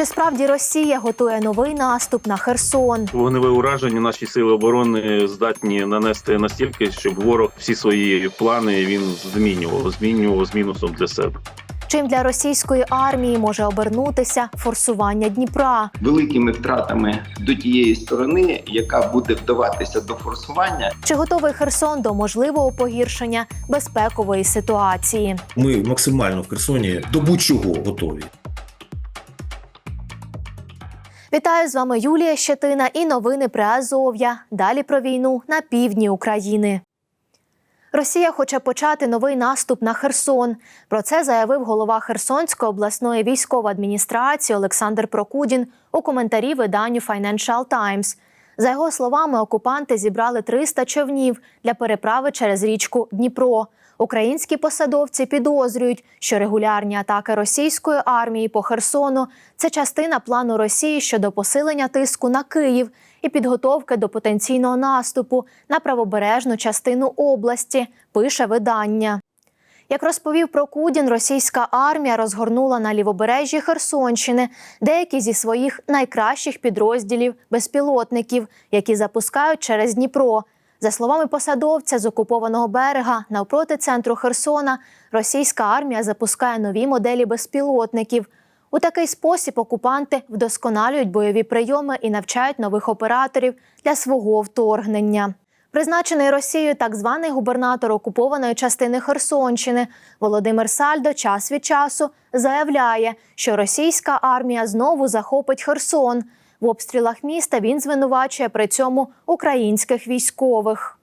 Чи справді Росія готує новий наступ на Херсон? Вогневе ураження наші сили оборони здатні нанести настільки, щоб ворог всі свої плани він змінював, змінював з мінусом для себе. Чим для російської армії може обернутися форсування Дніпра? великими втратами до тієї сторони, яка буде вдаватися до форсування. Чи готовий Херсон до можливого погіршення безпекової ситуації? Ми максимально в Херсоні до будь-чого готові. Вітаю з вами Юлія Щетина і новини про Азов'я. Далі про війну на півдні України. Росія хоче почати новий наступ на Херсон. Про це заявив голова Херсонської обласної військової адміністрації Олександр Прокудін у коментарі виданню Financial Times. За його словами, окупанти зібрали 300 човнів для переправи через річку Дніпро. Українські посадовці підозрюють, що регулярні атаки російської армії по Херсону це частина плану Росії щодо посилення тиску на Київ і підготовки до потенційного наступу на правобережну частину області, пише видання. Як розповів Прокудін, російська армія розгорнула на лівобережжі Херсонщини деякі зі своїх найкращих підрозділів безпілотників, які запускають через Дніпро. За словами посадовця з окупованого берега, навпроти центру Херсона, російська армія запускає нові моделі безпілотників. У такий спосіб окупанти вдосконалюють бойові прийоми і навчають нових операторів для свого вторгнення. Призначений Росією так званий губернатор окупованої частини Херсонщини Володимир Сальдо час від часу заявляє, що російська армія знову захопить Херсон. В обстрілах міста він звинувачує при цьому українських військових.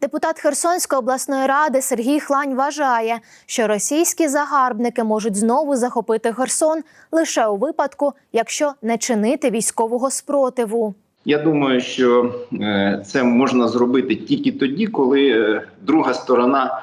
Депутат Херсонської обласної ради Сергій Хлань вважає, що російські загарбники можуть знову захопити Херсон лише у випадку, якщо не чинити військового спротиву. Я думаю, що е, це можна зробити тільки тоді, коли е, друга сторона,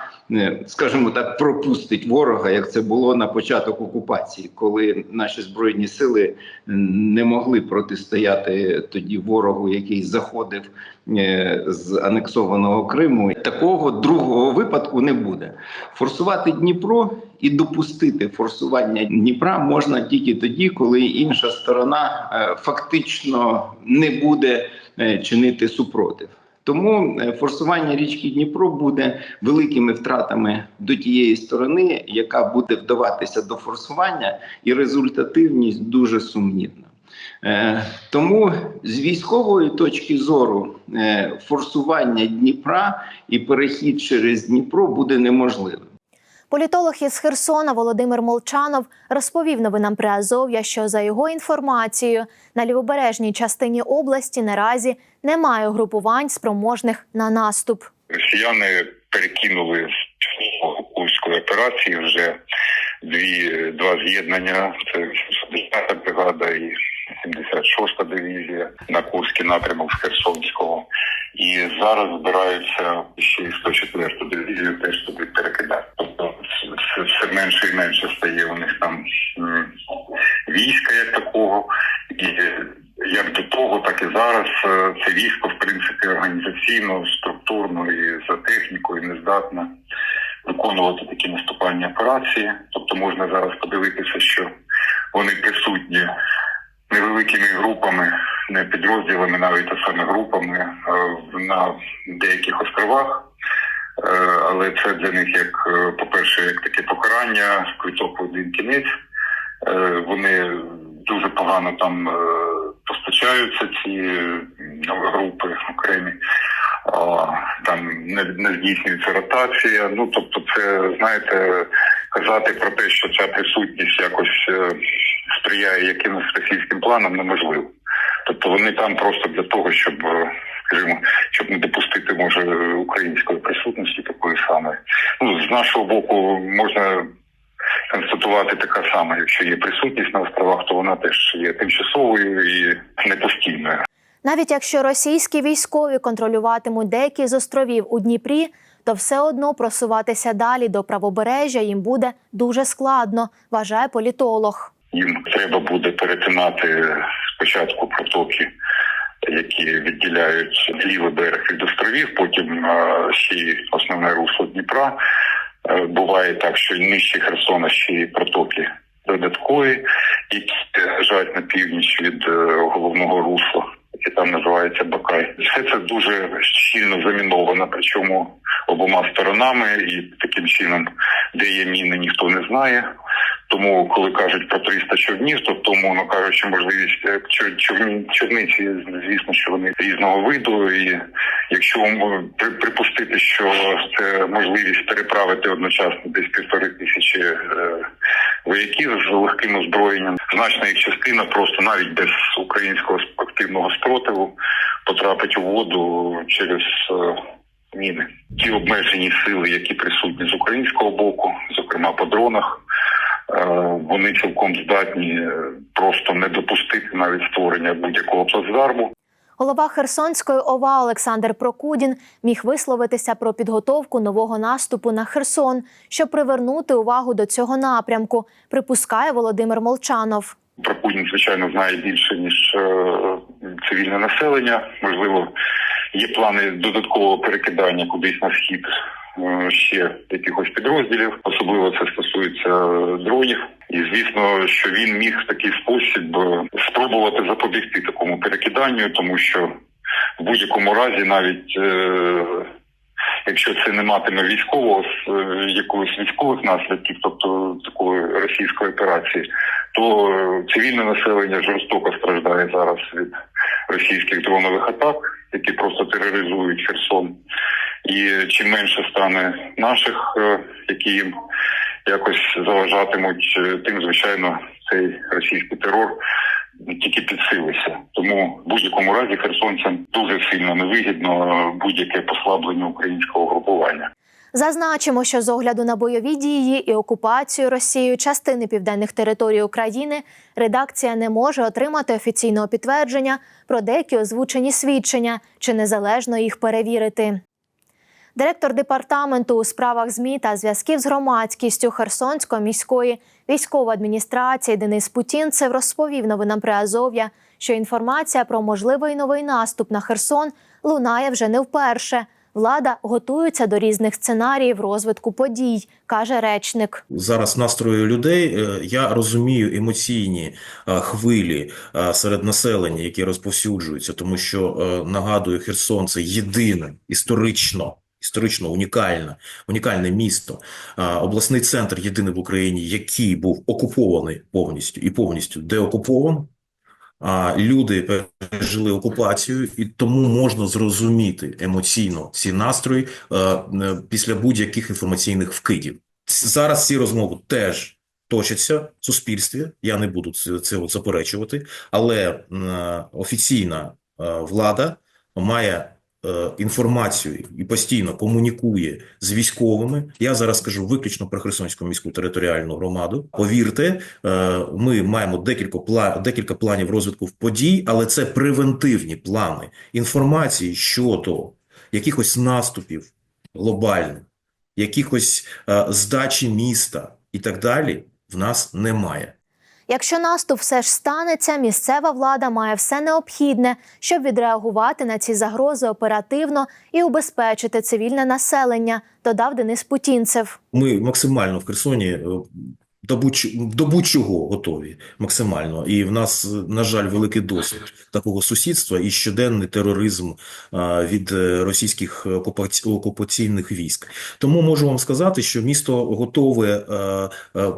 скажімо так, пропустить ворога, як це було на початок окупації, коли наші збройні сили не могли протистояти тоді ворогу, який заходив е, з анексованого Криму. Такого другого випадку не буде. Форсувати Дніпро і допустити форсування Дніпра можна тільки тоді, коли інша сторона е, фактично не буде е, чинити супротив. Тому е, форсування річки Дніпро буде великими втратами до тієї сторони, яка буде вдаватися до форсування, і результативність дуже сумнівна. Е, Тому з військової точки зору е, форсування Дніпра і перехід через Дніпро буде неможливим. Політолог із Херсона Володимир Молчанов розповів новинам при Азов'я, що за його інформацією на лівобережній частині області наразі немає угрупувань спроможних на наступ. Росіяни перекинули з Курської операції вже дві два з'єднання. Це 80-та бригада і 76-та дивізія на Курський напрямок з Херсонського. І зараз збираються ще й 104-ту дивізію теж туди перекидати. Все, все менше і менше стає у них там війська як такого. І як до того, так і зараз е, це військо, в принципі, організаційно, структурно і за технікою не здатне виконувати такі наступальні операції. Тобто можна зараз подивитися, що вони присутні невеликими групами, не підрозділами, навіть а саме групами е, на деяких островах. Е, Але це для них як, е, по-перше, як таке покарання, квиток в один кінець. Е, Вони дуже погано там постачаються, ці групи окремі. Там не, не здійснюється ротація. Ну тобто, це знаєте, казати про те, що ця присутність якось сприяє якимось російським планам, неможливо. Тобто вони там просто для того, щоб скажімо, щоб не допустити може української присутності такої самої. Ну з нашого боку можна констатувати така сама, якщо є присутність на островах, то вона теж є тимчасовою і непостійною. Навіть якщо російські військові контролюватимуть деякі з островів у Дніпрі, то все одно просуватися далі до правобережжя їм буде дуже складно, вважає політолог. Їм треба буде перетинати спочатку протоки, які відділяють лівий берег від островів, потім е, ще й основне русло Дніпра. Е, Буває так, що нижче Херсона ще й протоки додаткові, які лежать на північ від е, головного русла, яке там називається Бакай. Все це дуже щільно заміновано, причому обома сторонами, і таким чином, де є міни, ніхто не знає. Тому, коли кажуть про 300 човнів, то тому, ну кажучи, можливість е, човні, човниці, звісно, що вони різного виду. І якщо припустити, що це можливість переправити одночасно десь півтори тисячі е, вояків з легким озброєнням, значна їх частина просто навіть без українського активного спротиву потрапить у воду через. е, Міни ті обмежені сили, які присутні з українського боку, зокрема по дронах, вони цілком здатні е, просто не допустити навіть створення будь-якого плацдарму. Голова Херсонської ОВА Олександр Прокудін міг висловитися про підготовку нового наступу на Херсон, щоб привернути увагу до цього напрямку, припускає Володимир Молчанов. Прокудін, звичайно, знає більше ніж е, цивільне населення. Можливо, є плани додаткового перекидання кудись на схід е, ще якихось підрозділів. Особливо це стосується дронів. І звісно, що він міг в такий спосіб е, спробувати запобігти такому перекиданню, тому що в будь-якому разі, навіть е, якщо це не матиме військового е, якоїсь військових наслідків, тобто такої російської операції, то цивільне населення жорстоко страждає зараз від російських дронових атак, які просто тероризують Херсон. І чим менше стане наших, е, які їм якось заважатимуть, е, тим звичайно цей російський терор тільки підсилиться. Тому в будь-якому разі херсонцям дуже сильно невигідно е, будь-яке послаблення українського групування. Зазначимо, що з огляду на бойові дії і окупацію Росією частини південних територій України редакція не може отримати офіційного підтвердження про деякі озвучені свідчення чи незалежно їх перевірити. Директор департаменту у справах ЗМІ та зв'язків з громадськістю Херсонської міської військової адміністрації Денис Путінцев розповів новинам Приазов'я, що інформація про можливий новий наступ на Херсон лунає вже не вперше. Влада готується до різних сценаріїв розвитку подій, каже речник. Зараз настрої людей е, я розумію емоційні е, хвилі е, серед населення, які розповсюджуються, тому що нагадую, Херсон це єдине історично. Історично унікальне, унікальне місто, обласний центр єдиний в Україні, який був окупований повністю і повністю деокупований. Люди пережили окупацію, і тому можна зрозуміти емоційно ці настрої е, е, після будь-яких інформаційних вкидів. Зараз ці розмови теж точаться в суспільстві. Я не буду цього заперечувати, але е, офіційна влада має е, інформацію і постійно комунікує з військовими. Я зараз кажу виключно про Херсонську міську територіальну громаду. Повірте, е, ми маємо декілька пла- декілька планів розвитку подій, але це превентивні плани інформації щодо якихось наступів глобальних, якихось е, здачі міста і так далі. В нас немає. Якщо наступ все ж станеться, місцева влада має все необхідне, щоб відреагувати на ці загрози оперативно і убезпечити цивільне населення, додав Денис Путінцев. Ми максимально в Херсоні до будь- будь-чого готові максимально. І в нас, на жаль, великий досвід такого сусідства і щоденний тероризм від е, російських окупаці- окупаційних військ. Тому можу вам сказати, що місто готове, е, е,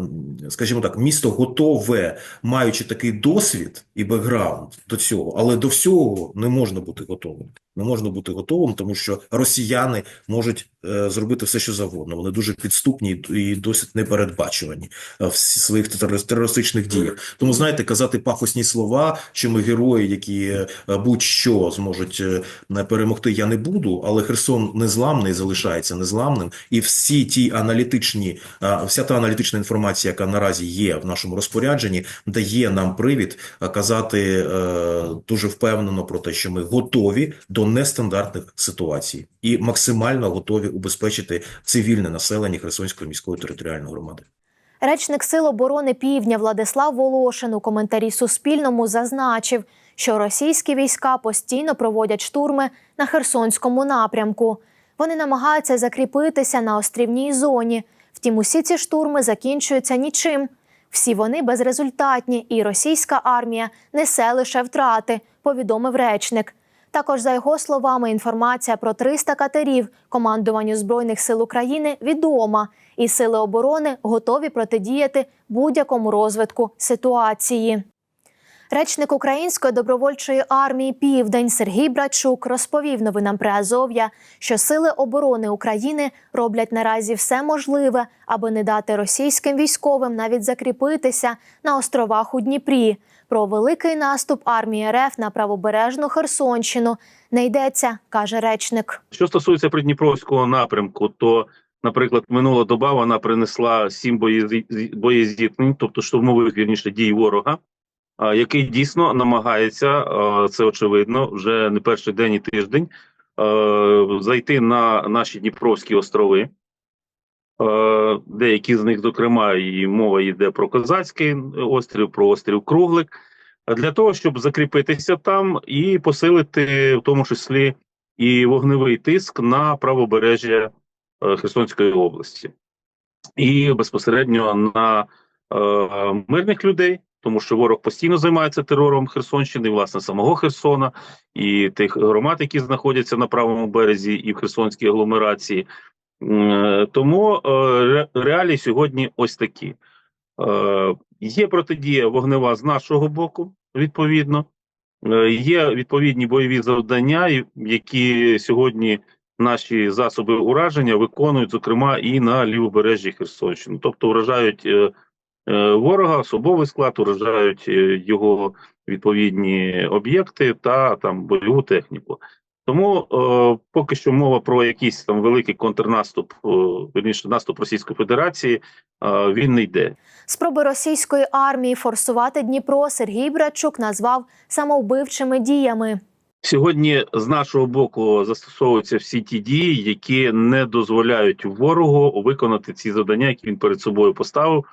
скажімо так, місто готове, маючи такий досвід і бекграунд до цього, але до всього не можна бути готовим. Не можна бути готовим, тому що росіяни можуть зробити все, що завгодно. Вони дуже підступні і досить непередбачувані е, в своїх терор- терористичних діях. Тому знаєте, казати пафосні слова, що ми герої, які е, будь-що зможуть е, перемогти, я не буду. Але Херсон незламний залишається незламним, і всі ті аналітичні, е, вся та аналітична інформація, яка наразі є в нашому розпорядженні, дає нам привід е, казати е, дуже впевнено про те, що ми готові до нестандартних ситуацій і максимально готові убезпечити цивільне населення Херсонської міської територіальної громади. Речник Сил оборони Півдня Владислав Волошин у коментарі Суспільному зазначив, що російські війська постійно проводять штурми на Херсонському напрямку. Вони намагаються закріпитися на острівній зоні. Втім, усі ці штурми закінчуються нічим. Всі вони безрезультатні, і російська армія несе лише втрати, повідомив речник. Також, за його словами, інформація про 300 катерів командуванню Збройних сил України відома, і сили оборони готові протидіяти будь-якому розвитку ситуації. Речник Української добровольчої армії Південь Сергій Брачук розповів новинам Приазов'я, що сили оборони України роблять наразі все можливе, аби не дати російським військовим навіть закріпитися на островах у Дніпрі. Про великий наступ армії РФ на правобережну Херсонщину не йдеться, каже речник. Що стосується Придніпровського напрямку, то, наприклад, минула доба вона принесла сім боєзі- боєзіткнень, тобто штурмових вірніше дій ворога, який дійсно намагається, це очевидно, вже не перший день і тиждень, зайти на наші Дніпровські острови. Е, Деякі з них, зокрема, і мова йде про Козацький острів, про острів Круглик, для того, щоб закріпитися там і посилити, в тому числі, і вогневий тиск на правобережжя е, Херсонської області, і безпосередньо на е, мирних людей, тому що ворог постійно займається терором Херсонщини, власне, самого Херсона і тих громад, які знаходяться на правому березі і в Херсонській агломерації. М, Тому е, реалії сьогодні ось такі. Е, Є протидія вогнева з нашого боку, відповідно. Е, Є відповідні бойові завдання, які сьогодні наші засоби ураження виконують, зокрема, і на лівобережжі Херсонщини. Тобто вражають е, е, ворога, особовий склад, уражають е, його відповідні об'єкти та там бойову техніку. Тому е, поки що мова про якийсь там великий контрнаступ, е, вірніше наступ Російської Федерації, е, він не йде. Спроби російської армії форсувати Дніпро Сергій Брачук назвав самовбивчими діями. Сьогодні з нашого боку застосовуються всі ті дії, які не дозволяють ворогу виконати ці завдання, які він перед собою поставив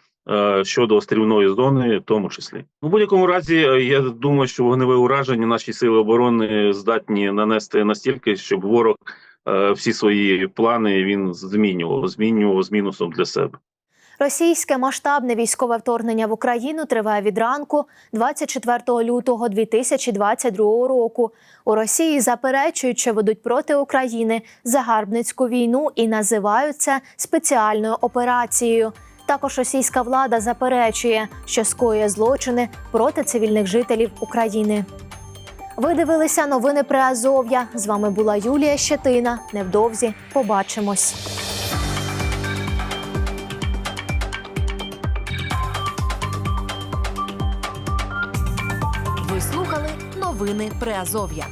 щодо острівної зони, в тому числі. У будь-якому разі, е, я думаю, що вогневе ураження наші сили оборони здатні нанести настільки, щоб ворог е, всі свої плани він змінював, змінював з мінусом для себе. Російське масштабне військове вторгнення в Україну триває від ранку 24 лютого 2022 року. У Росії заперечують, що ведуть проти України загарбницьку війну і називають це спеціальною операцією. Також російська влада заперечує, що скоює злочини проти цивільних жителів України. Ви дивилися новини при Азов'я. З вами була Юлія Щетина. Невдовзі побачимось. Ви слухали новини Приазов'я.